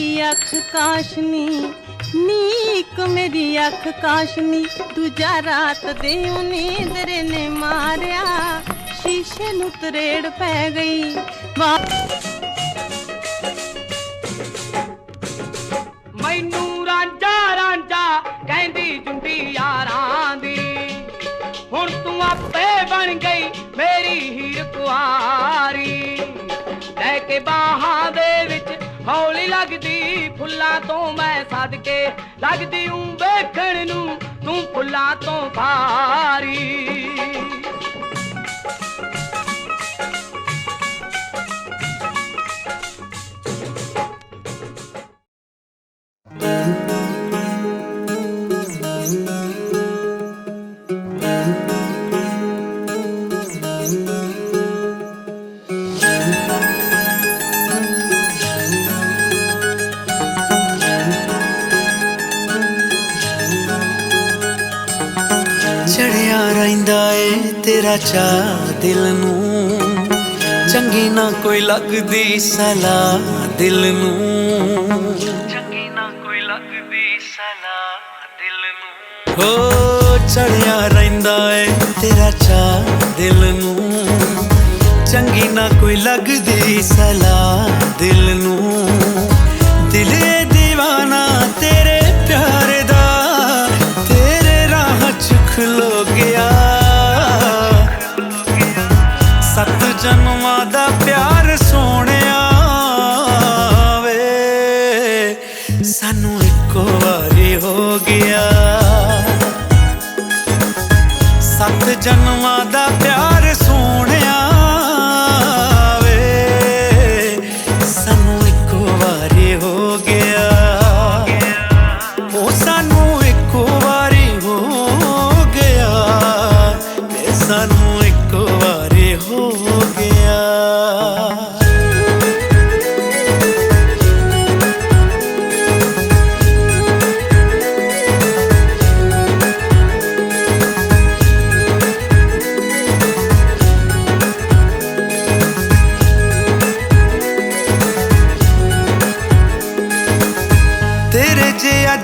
ਮੇਰੀ ਅੱਖ ਕਾਸ਼ਨੀ ਨੀਕ ਮੇਰੀ ਅੱਖ ਕਾਸ਼ਨੀ ਦੂਜਾ ਰਾਤ ਦੇ ਉਹ ਨੇ ਮਾਰਿਆ ਸ਼ੀਸ਼ੇ ਨੂੰ ਤਰੇੜ ਪੈ ਗਈ ਮੈਨੂੰ ਰਾਂਝਾ ਰਾਂਝਾ ਕਹਿੰਦੀ ਜੁੰਡੀ ਯਾਰਾਂ ਦੀ ਹੁਣ ਤੂੰ ਆਪੇ ਬਣ ਗਈ ਮੇਰੀ ਹੀਰ ਕੁਆਰੀ ਲੈ ਕੇ ਬਾਹਾਂ ਦੇ ਹੌਲੀ ਲੱਗਦੀ ਫੁੱਲਾਂ ਤੋਂ ਮੈਂ ਸਦਕੇ। ਲੱਗਦੀ ਉਂ ਵੇਖਣ ਨੂੰ ਤੂੰ ਫੁੱਲਾਂ ਤੋਂ ਭਾਰੀ। ਰਹਿੰਦਾ ਏ ਤੇਰਾ ਚਾ ਦਿਲ ਨੂੰ। ਚੰਗੀ ਨਾ ਕੋਈ ਲੱਗਦੀ ਸਲਾ ਦਿਲ ਨੂੰ। ਚੰਗੀ ਨਾ ਕੋਈ ਲੱਗਦੀ ਸਲਾ ਦਿਲ ਨੂੰ। ਹੋ ਚੜਿਆ ਰਹਿੰਦਾ ਏ ਤੇਰਾ ਚਾ ਦਿਲ ਨੂੰ। ਚੰਗੀ ਨਾ ਕੋਈ ਲੱਗਦੀ ਸਲਾ ਦਿਲ ਨੂੰ। ਖਲੋ ਗਿਆ। ਸੱਤ ਜਨਮਾਂ ਦਾ ਪਿਆਰ ਸੋਹਣਿਆ ਵੇ। ਸਾਨੂੰ ਇੱਕੋ ਵਾਰੀ ਹੋ ਗਿਆ। ਸੱਤ ਜਨਮਾਂ ਦਾ ਪਿਆਰ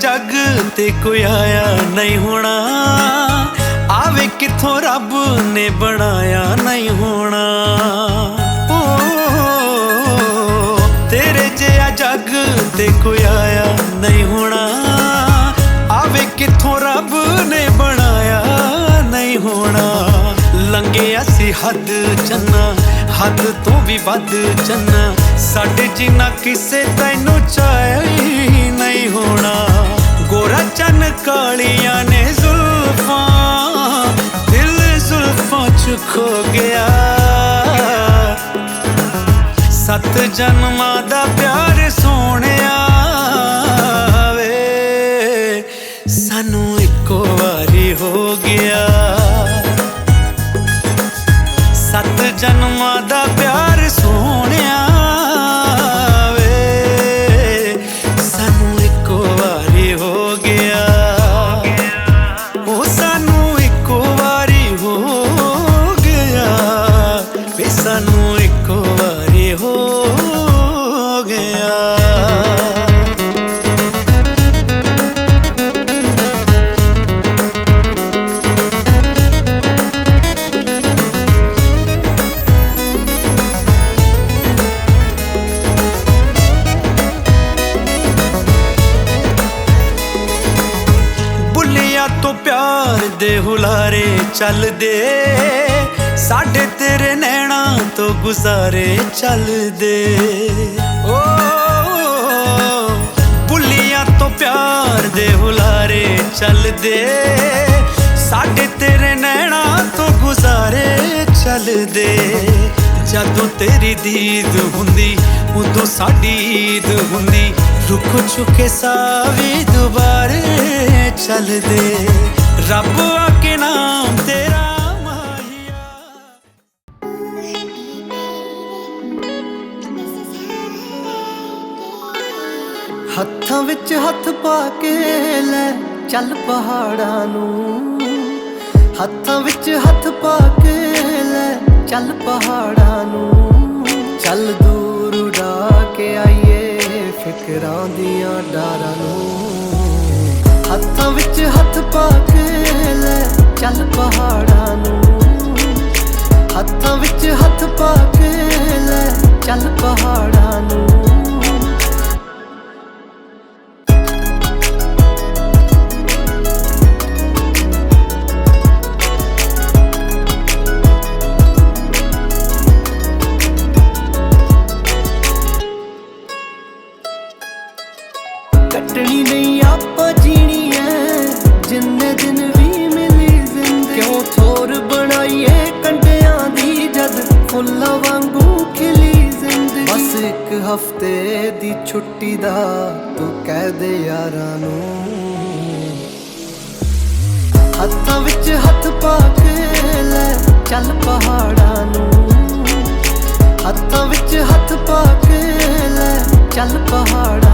ਜੱਗ ਤੇ ਕੋਈ ਆਇਆ ਨਹੀਂ ਹੋਣਾ। ਆਵੇ ਕਿੱਥੋਂ ਰੱਬ ਨੇ ਬਣਾਇਆ ਨਹੀਂ ਹੋਣਾ। ਤੇਰੇ ਜਿਹਾ ਜੱਗ ਤੇ ਕੋਈ ਆਇਆ ਨਹੀਂ ਹੋਣਾ। ਆਵੇ ਕਿੱਥੋਂ ਰੱਬ ਨੇ ਬਣਾਇਆ ਨਹੀਂ ਹੋਣਾ। ਲੰਘਿਆ ਅਸੀਂ ਹੱਦ ਚੰਨਾ, ਹੱਦ ਤੋਂ ਵੀ ਵੱਧ ਚੰਨਾ। ਸਾਡੇ ਜਿੰਨਾ ਕਿਸੇ ਤੈਨੂੰ ਚਾਹੀ ਨਹੀਂ ਹੋਣਾ। ਗੋਰਾ ਚੰਨ ਕਾਲੀਆਂ ਨੇ ਜ਼ੁਲਫਾਂ ਦਿਲ ਜ਼ੁਲਫਾਂ ਚ ਖੋ ਗਿਆ। ਸੱਤ ਜਨਮਾਂ ਦਾ ਪਿਆਰ ਚੱਲਦੇ। ਸਾਡੇ ਤੇਰੇ ਨੈਣਾ ਤੋਂ ਗੁਜ਼ਾਰੇ ਚੱਲਦੇ। ਓ, ਬੁੱਲੀਆਂ ਤੋਂ ਪਿਆਰ ਦੇ ਹੁਲਾਰੇ ਚੱਲਦੇ। ਸਾਡੇ ਤੇਰੇ ਨੈਣਾ ਤੋਂ ਗੁਜ਼ਾਰੇ ਚੱਲਦੇ। ਜਦੋਂ ਤੇਰੀ ਦੀਦ ਹੁੰਦੀ, ਉਦੋਂ ਸਾਡੀ ਈਦ ਹੁੰਦੀ। ਰੁਕ ਚੁੱਕੇ ਸਾਵੀ ਦੁਬਾਰੇ ਚੱਲਦੇ। ਰੱਬ ਹੱਥਾਂ ਵਿੱਚ ਹੱਥ ਪਾ ਕੇ ਲੈ ਚੱਲ ਪਹਾੜਾਂ ਨੂੰ। ਹੱਥਾਂ ਵਿੱਚ ਹੱਥ ਪਾ ਕੇ ਲੈ ਚੱਲ ਪਹਾੜਾਂ ਨੂੰ। ਚੱਲ ਦੂਰ ਉਡਾ ਕੇ ਆਈਏ ਫਿਕਰਾਂ ਦੀਆਂ ਡਾਰਾਂ ਨੂੰ। ਹੱਥਾਂ ਵਿੱਚ ਹੱਥ ਪਾ ਕੇ ਲੈ ਚੱਲ ਪਹਾੜਾਂ ਨੂੰ। ਹੱਥਾਂ ਵਿੱਚ ਹੱਥ ਪਾ ਕੇ ਲੈ ਚੱਲ ਪਹਾੜਾਂ ਹਫ਼ਤੇ ਦੀ ਛੁੱਟੀ ਦਾ ਤੂੰ ਕਹਿ ਦੇ ਯਾਰਾਂ ਨੂੰ। ਹੱਥਾਂ ਵਿੱਚ ਹੱਥ ਪਾ ਕੇ ਲੈ ਚੱਲ ਪਹਾੜਾਂ ਨੂੰ। ਹੱਥਾਂ ਵਿੱਚ ਹੱਥ ਪਾ ਕੇ ਲੈ ਚੱਲ ਪਹਾੜਾਂ